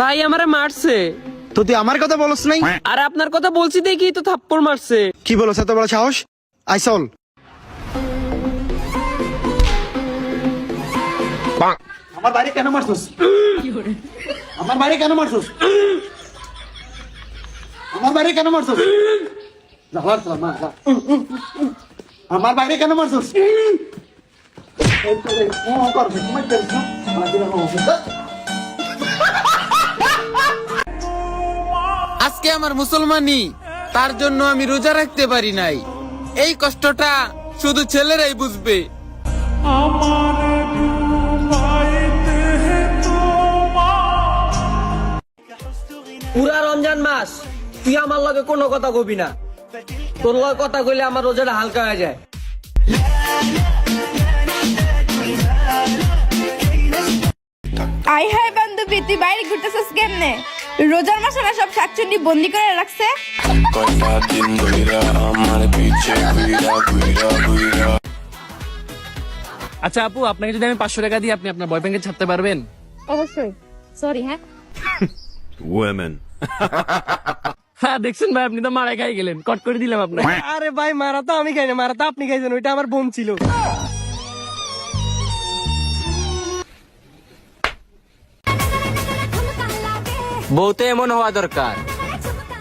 ভাই আমারে মারছে। তো তুই আমার কথা বলস নাই? আর আপনার কথা বলছি দেখি তো থাপ্পড় মারছে। কি বলছ এত বড় সাহস? আইসল আমার বাড়ি কেন মারছস? আমার বাড়ি কেন মারছস? আমার বাড়ি কেন মারছস? জালার তো। আমার বাইরে কেন মারছস? আজকে আমার মুসলমানি তার জন্য আমি রোজা রাখতে পারি নাই। এই কষ্টটা শুধু ছেলেরাই বুঝবে। পুরা রমজান মাস তুই আমার লগে কোনো কথা কবি না। তোর লগে কথা কইলে আমার রোজাটা হালকা হয়ে যায়। আই হাই বান্ধবী তুই বাইরে ঘুরতেছিস কেমনে? রোজার মাসে না সব শাকচুন্নি বন্দি করে রাখছে। আচ্ছা আপু আপনাকে যদি আমি পাঁচশো টাকা দিই আপনি আপনার বয়ফ্রেন্ডকে ছাড়তে পারবেন? অবশ্যই। সরি হ্যাঁ? Women. হ্যাঁ দেখছেন ভাই আপনি তো মারা খাই গেলেন। কট করে দিলাম আপনাকে। আরে ভাই মারা তো আমি খাই না মারা তো আপনি খাইছেন ওইটা আমার বোন ছিল। বউ তো এমন হওয়া দরকার।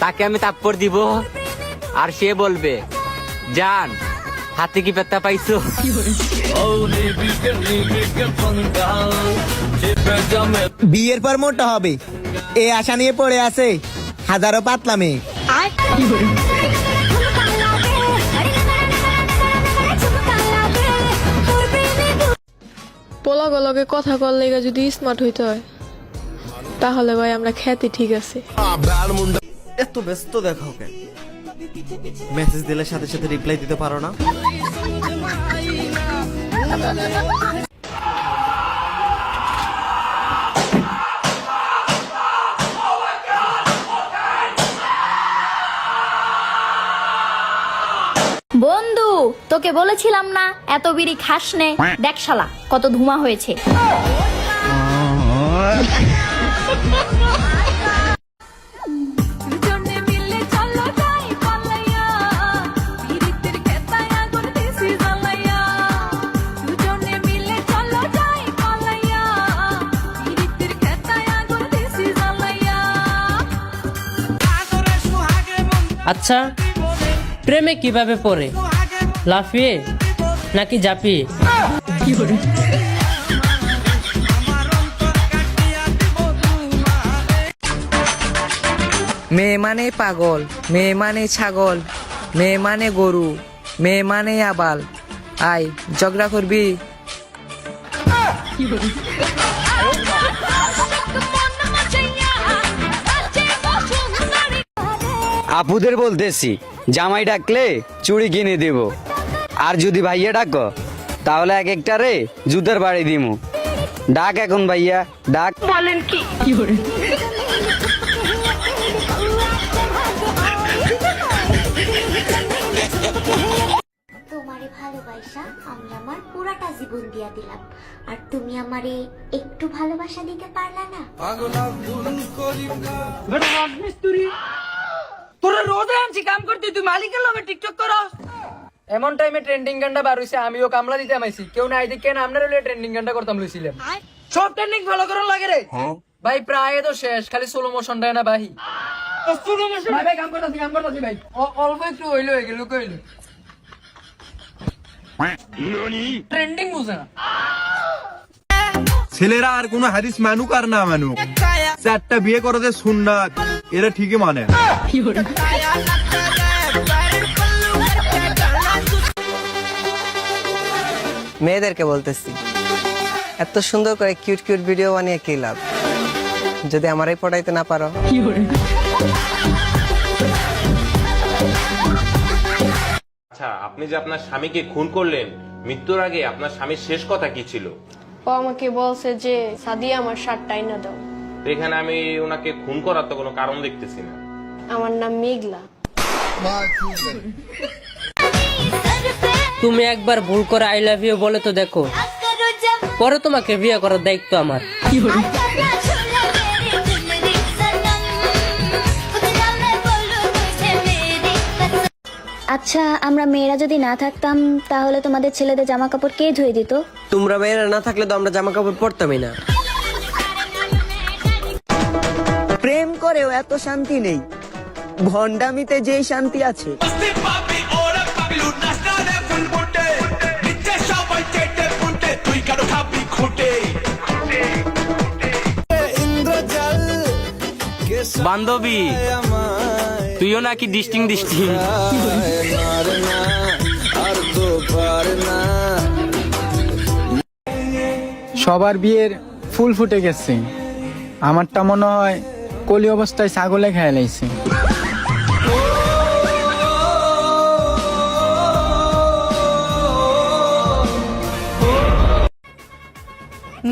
তাকে আমি তাপ্পড় দিব আর সে বলবে জান হাতে কি পেতা পাইছো? বিয়ের পর মোটা হবে। এ আশা নিয়ে পড়ে আছে। হাজারো পাতলা মেয়ে। পোলাগুলোকে কথা কর লেগে যদি স্মার্ট হইতে হয়। তাহলে ভাই আমরা খ্যাতি ঠিক আছে। এত ব্যস্ত দেখাও কেন? মেসেজ দিলে সাথে সাথে রিপ্লাই দিতে পারো না। বন্ধু তোকে বলেছিলাম না এত বিড়ি খাস নে। দেখ শালা কত ধুমা হয়েছে। আচ্ছা প্রেমে কীভাবে পড়ে? লাফিয়ে নাকি জাপিয়ে মেয়ে মানে পাগল মেয়ে মানে ছাগল মেয়ে মানে গরু মেয়ে মানে আবাল। আয় ঝগড়া করবি? আপুদের বলতেছি জামাই ডাকলে চুড়ি কিনে দেব। আর যদি ভাইয়া ডাকো তাহলে এক একটা রে জুতার বাড়ি দিমু। ডাক এখন ভাইয়া ডাক। তোমারে ভালোবাসা আমি আমার পুরাটা জীবন দিয়া দিলাম। আর তুমি আমারে একটু ভালোবাসা দিতে পারলা না? তোরা রোজ আনছি কাম করতে। তুই মালিকের লগে টিকটক করস। এমন টাইমে ট্রেন্ডিং গানটা বার হইছে আমিও কামলা দিতে আমাইছি। কেউ নাই দেখে না আপনার হলে ট্রেন্ডিং গানটা করতাম লইছিলাম। সব ট্রেন্ডিং ফলো করার লাগে রে। ভাই প্রায় তো শেষ খালি সোলো মোশনটাই না ভাই ভাই ভাই কাম করতেছি কাম করতেছি ভাই। অ- অল্প একটু হইল হয়ে গেল কইলো। ট্রেন্ডিং বুঝে ছেলেরা আর কোনো হাদিস মানুক আর না মানুক। চারটা বিয়ে করতে সুন্নাত এরা ঠিকই মানে। মেয়েদেরকে বলতেছি এত সুন্দর করে কিউট কিউট ভিডিও বানিয়ে কি লাভ? যদি আমারই পড়াইতে না পারো। আপনি যে আপনার স্বামীকে খুন করলেন মৃত্যুর আগে আপনার স্বামীর শেষ কথা কি ছিল? ও আমাকে বলছে যে সাদিয়া আমার শার্ট টাইনা দাও। তো এখানে আমি ওনাকে খুন করার তো কোনো কারণ দেখতেছি না। আমার নাম মেঘলা। তুমি একবার ভুল করে আই লাভ ইউ বলে তো দেখো। পরে তোমাকে বিয়ে করার দায়িত্ব আমার। আচ্ছা আমরা মেয়েরা যদি না থাকতাম তাহলে তোমাদের ছেলেদের জামা কাপড় কে ধুয়ে দিত? তোমরা মেয়েরা না থাকলে তো আমরা জামা কাপড় পরতামই না। প্রেম করেও এত শান্তি নেই। ভন্ডামিতে যেই শান্তি আছে। বান্ধবী তুইও নাকি ডিস্টিং ডিস্টিং সবার বিয়ের ফুল ফুটে গেছে। আমারটা মনে হয় কলি অবস্থায় ছাগলে খেয়ে লাইছে।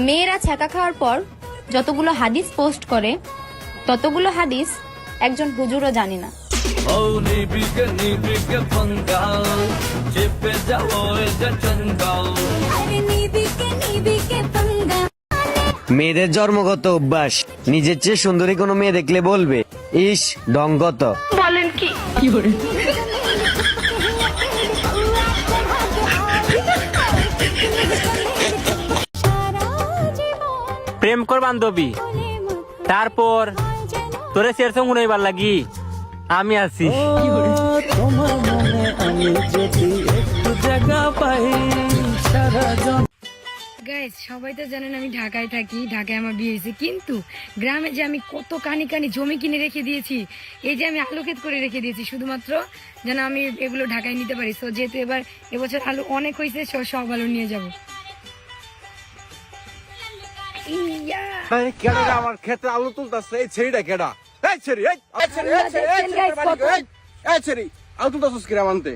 মেয়েরা ছ্যাঁকা খাওয়ার পর যতগুলো হাদিস পোস্ট করে ততগুলো হাদিস একজন হুজুরও জানি না। মেয়েদের জন্মগত অভ্যাস নিজের চেয়ে সুন্দরী কোনো মেয়ে দেখলে বলবে ইস ডঙ্গত। প্রেম কর বান্ধবী। তারপর তোরে সেরসং শুনাইবার লাগি। আমি আছি। সবাই তো জানেন আমি ঢাকায় থাকি ঢাকায় আমার বিয়ে হয়েছে। কিন্তু গ্রামে যে আমি কত কানি কানি জমি কিনে রেখে দিয়েছি এই যে আমি আলু ক্ষেত করে রেখে দিয়েছি শুধুমাত্র যেন আমি এগুলো ঢাকায় নিতে পারি। সো যেহেতু এবার এবছর আলু অনেক হয়েছে সব আলু নিয়ে যাব। ইয়া! আমার ক্ষেত্রে আলু তুলতাছে এই ছেড়িটা কেডা? এই ছেড়ি এই এই ছেড়ি এই ছেড়ি এই ছেড়ি তোর বাড়ি কই? এই, এই ছেড়ি আলু তুলতাছিস কিরা মানতে।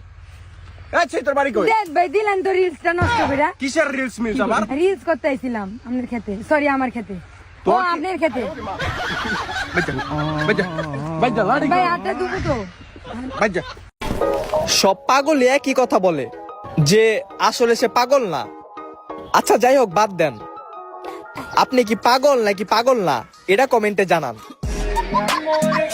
এই ছেড়ি তোর বাড়ি কই? দেখ ভাই দিলেন তো রিলসটা নষ্ট করে কিসের রিলস মিলস আমার? রিলস করতে আইছিলাম আপনার খেতে। সরি আমার খেতে। ও আপনার খেতে। বাইজা বাইজা বাইজা লাড়ি ভাই আটটা দুটো তো। বাইজা সব পাগল একই কথা বলে যে আসলে সে পাগল না। আচ্ছা যাই হোক বাদ দেন। আপনি কি পাগল নাকি পাগল না? এটা কমেন্টে জানান। amores.